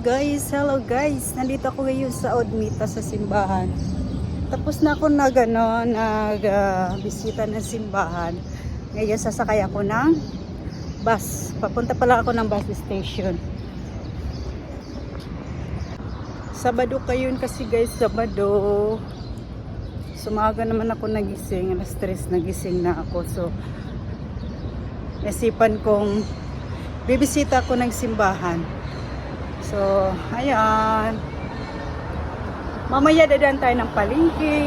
Guys, hello guys. Nandito ako ngayon sa Odmita sa simbahan. Tapos na ako nag ano, nag bisita ng simbahan. Ngayon sasakay ako ng bus. Papunta pala ako ng bus station. Sabado kayon kasi guys, Sabado. Sumaga naman ako nagising, alas stress nagising na ako. So, nasipan kong bibisita ako ng simbahan. So, ayan. Mamaya dadaan tayo ng palengke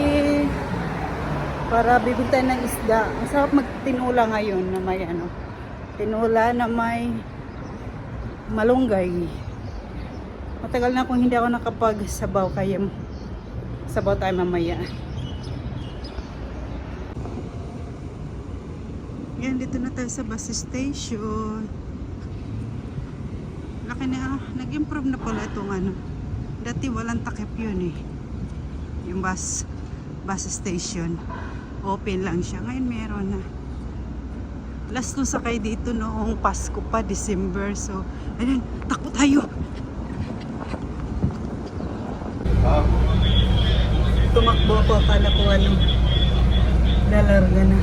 para bibili tayo ng isda. Ang sarap magtinula ngayon na may ano. Tinula na may malunggay. Matagal na akong hindi ako nakapagsabaw kaya sabaw tayo mamaya. Yan, dito na tayo sa bus station. Laki na, ah, nag-improve na pala itong ano. Dati walang takip yun eh. Yung bus, bus station. Open lang siya. Ngayon meron na. Last nung sakay dito noong Pasko pa, December. So, ayun, takbo tayo. Tumakbo ako, akala ko ano, lalarga na.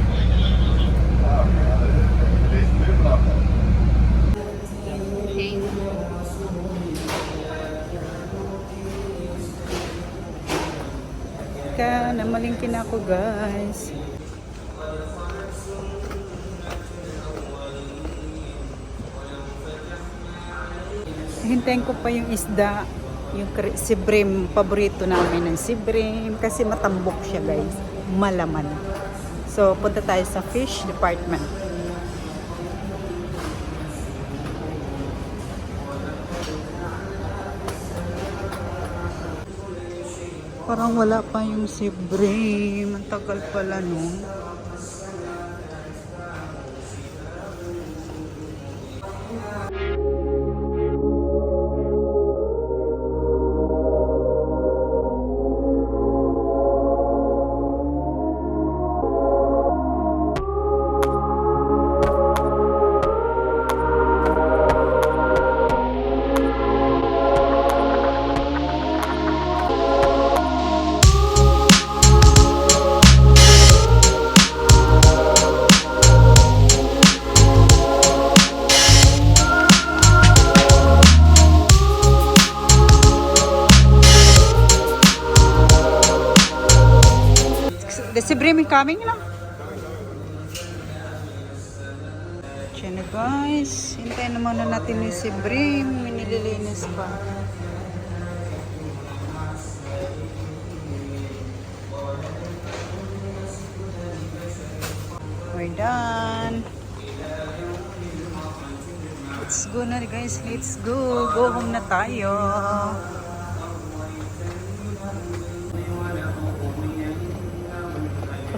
Ka, namalingkin ako guys. Hintayin ko pa yung isda, yung sibrim, paborito namin ng sibrim kasi matambok siya guys, malaman. So punta tayo sa fish department. Parang wala pa yung sibrim. Ang tagal pala no. Coming na. Diyan na guys. Hintayin na natin yung sibrim. Minililinis pa. We're done. Let's go na guys. Let's go. Go home na tayo.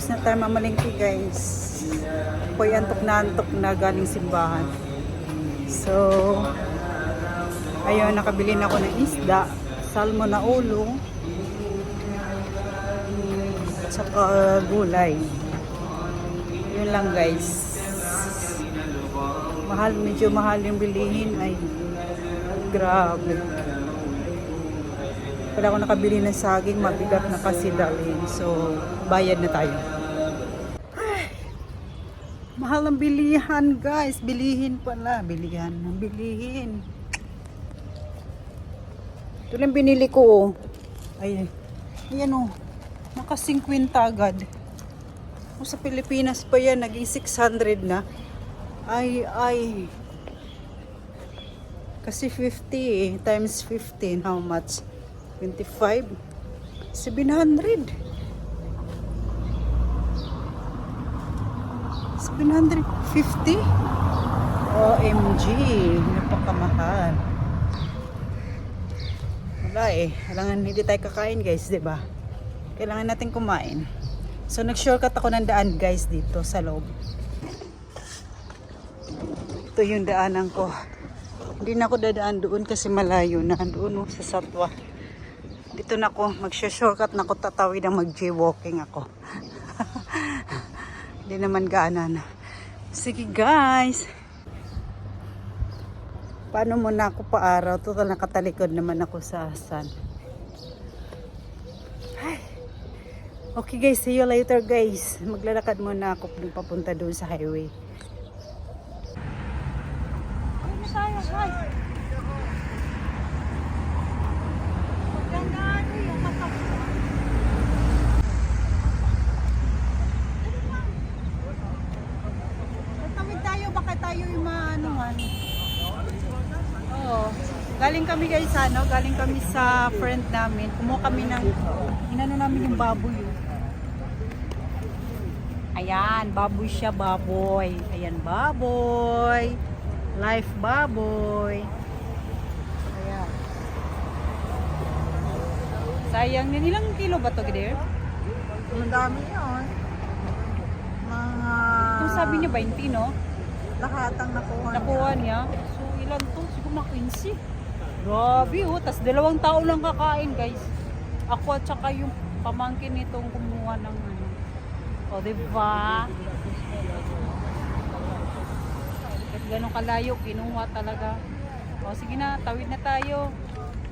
Tapos na tayo mamalingki guys. Ako'y antok na antok na galing simbahan. So, ayun, nakabili na ako ng isda. Salmo na ulo. Tsaka gulay. Yun lang guys. Mahal, medyo mahal yung bilihin. Ay, grabe. Pala ako nakabili ng saging, mabigat na kasi dalhin. So, bayad na tayo. Mahal ang bilihan, guys. Bilihin pala. Bilihan. Ang bilihin. Ito lang binili ko, oh. Ay, ayan, oh. Naka 50 agad. O sa Pilipinas pa yan, naging 600 na. Ay, ay. Kasi 50 eh, times 15, how much? 25? 700. 750? OMG, napakamahal. Wala eh, kailangan hindi tayo kakain guys, ba? Kailangan natin kumain. So nag-shortcut ako ng daan guys dito sa loob. Ito yung daanan ko. Hindi na ako dadaan doon kasi malayo na doon oh, sa Satwa. Dito na ako, mag-shortcut na ako tatawid ang mag-jaywalking ako. Hindi naman gaanan. Sige guys. Paano mo na ako paaraw? Total nakatalikod naman ako sa sun. Ay. Okay guys, see you later guys. Maglalakad muna ako papunta doon sa highway. Ano tayo, guys? Magandaan yung matak. Tawid tayo, baka tayo yung maanuhan. Oo. Galing kami guys ano, galing kami sa friend namin. Kumuha kami ng, inano namin yung baboy. oh. Ayan, baboy siya, baboy. Ayan, baboy. Life baboy. Ayan. Sayang din. Ilang kilo ba to, Gideon? Ang dami yun. Mga... Kung sabi niya 20, no? Lahat ang nakuha niya. Nakuha niya. So, ilan to? Siguro mga 15. Grabe, oh. Tapos dalawang tao lang kakain, guys. Ako at saka yung pamangkin nitong kumuha ng ano. O, diba? Kahit ganun kalayo, kinuha talaga. O, sige na, tawid na tayo.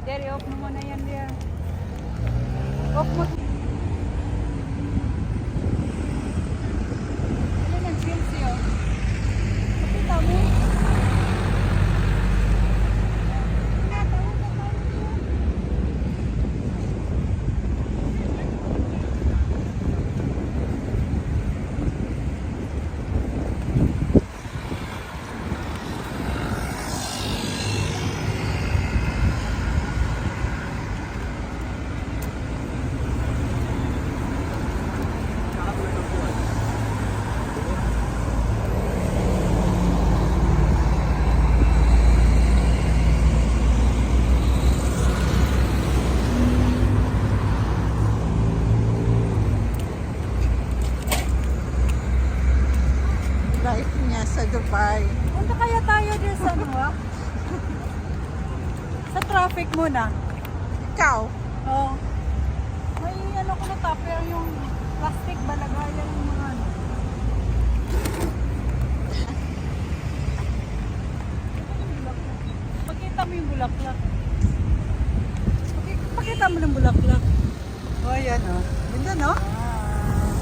There, off mo muna yan, there. Off mo. Ano nag-films yun? Nakita mo? Life niya sa Dubai. Punta kaya tayo din sa ano ah? Sa traffic muna. Ikaw? Oo. May ano ko na tape yung plastic balagayan yung mga ano. Pakita mo yung bulaklak. Paki- Pakita mo ng bulaklak. Oh, yan oh. Ganda no? Ah.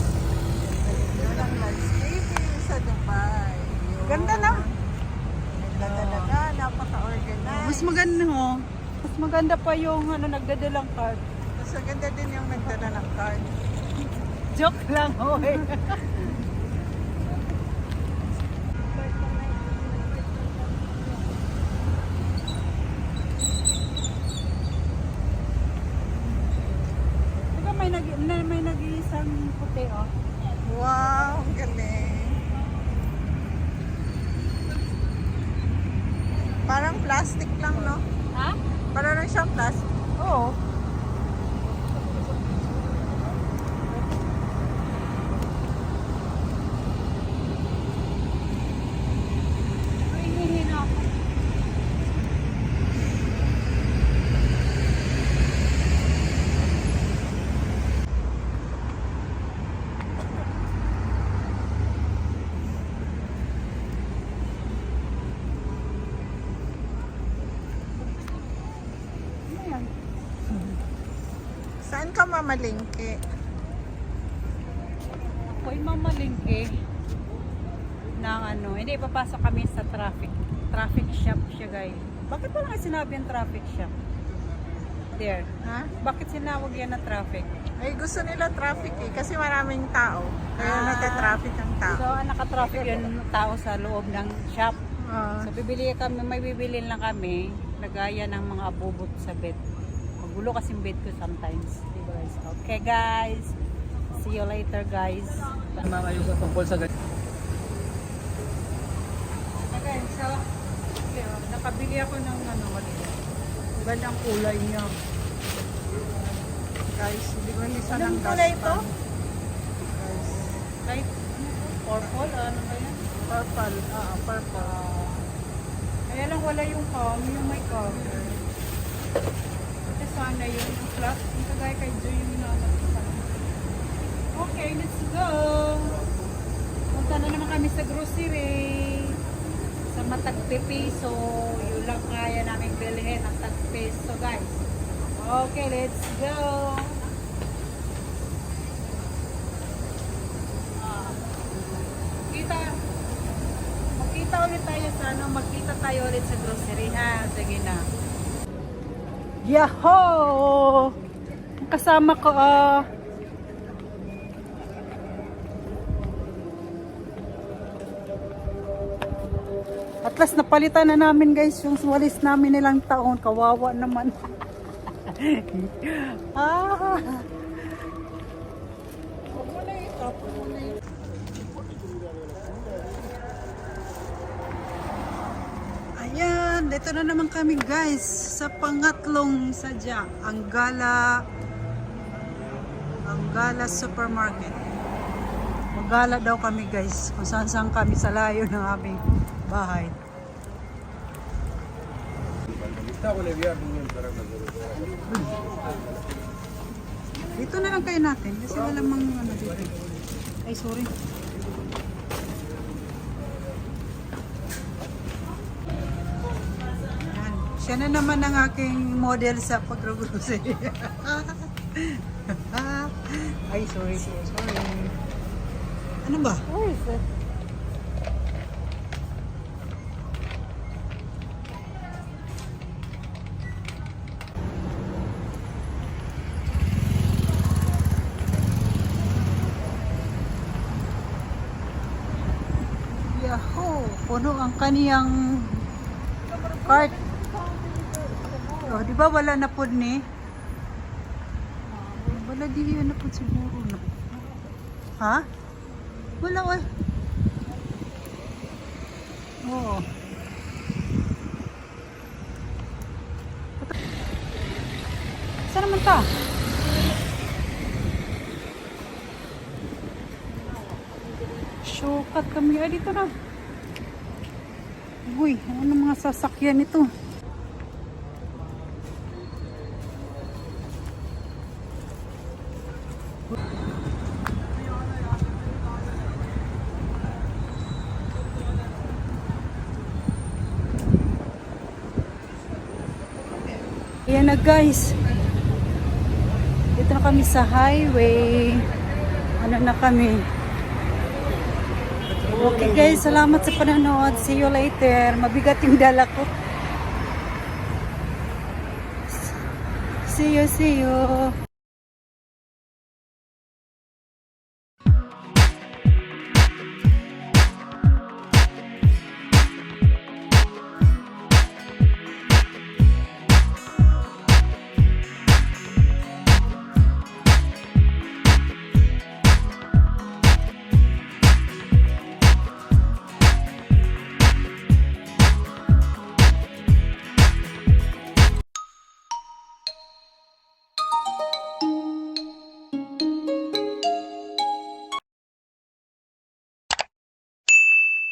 Yun ang landscaping sa Dubai. Yun. Ganda na. Ganda talaga. Napaka-organized. Mas maganda oh. Mas maganda pa yung ano nagdadalang card. Mas maganda din yung nagdala ng card. Joke lang, oy. Diba may nag na- may nag-iisang puti oh. Wow, ang galing. Parang plastic lang, no? Ha? Parang lang siyang plastic. Oo. Hihingi na ako. Ano yan? Saan ka mamalingki? Ako'y mamalingke ng ano, hindi papasok kami sa traffic. Traffic shop siya guys. Bakit pa lang sinabi ang traffic shop? There. Ha? Bakit sinawag yan na traffic? Ay, gusto nila traffic eh. Kasi maraming tao. Kaya Ah. nagka-traffic ang tao. So, naka-traffic yun tao sa loob ng shop. Ah. So, bibili kami, may bibili lang kami, nagaya ng mga abubot sa bed. Magulo kasing bed ko sometimes. Guys? Okay guys. See you later guys. Mga yung tungkol sa ganyan. Okay, so, nakabili ako ng ano, gandang kulay niya. Guys, hindi ko isa Anong ng kulay dustpan. ito? Light purple, ano ba yan? Purple. Ah, purple. Kaya lang wala yung palm, yung may cover. Sana yun, yung flat, yung kagaya kay Joy yung inaanap ko pa. Okay, let's go! Punta na naman kami sa grocery. sa matagpipiso, yun lang kaya namin bilhin ang tagpiso guys. Okay, let's go! Ah, kita, magkita ulit tayo sa ano, magkita tayo ulit sa grocery ha. Sige na. Yahoo! Kasama ko ah. At last napalitan na namin guys yung walis namin nilang taon. Kawawa naman. ah. Ayan, dito na naman kami guys sa pangatlong sadya, ang Gala ang Gala Supermarket. Magala daw kami guys kung saan saan kami sa layo ng aming bahay. Dito na lang kayo natin kasi wala mang ano dito. Ay, sorry. Siya na naman ang aking model sa pag-grocery. Ay, sorry, sorry, sorry. Ano ba? Where is it? Yahoo! Puno ang kaniyang cart. Oh, di ba wala na po ni? Wala di yun na po siguro na. Ha? Wala oy. Oo. Saan naman ta? Shortcut kami. Ay, dito na. Uy, ano mga sasakyan ito? Guys. Dito na kami sa highway. Ano na kami? Okay guys, salamat sa panonood. See you later. Mabigat yung dala ko. See you, see you.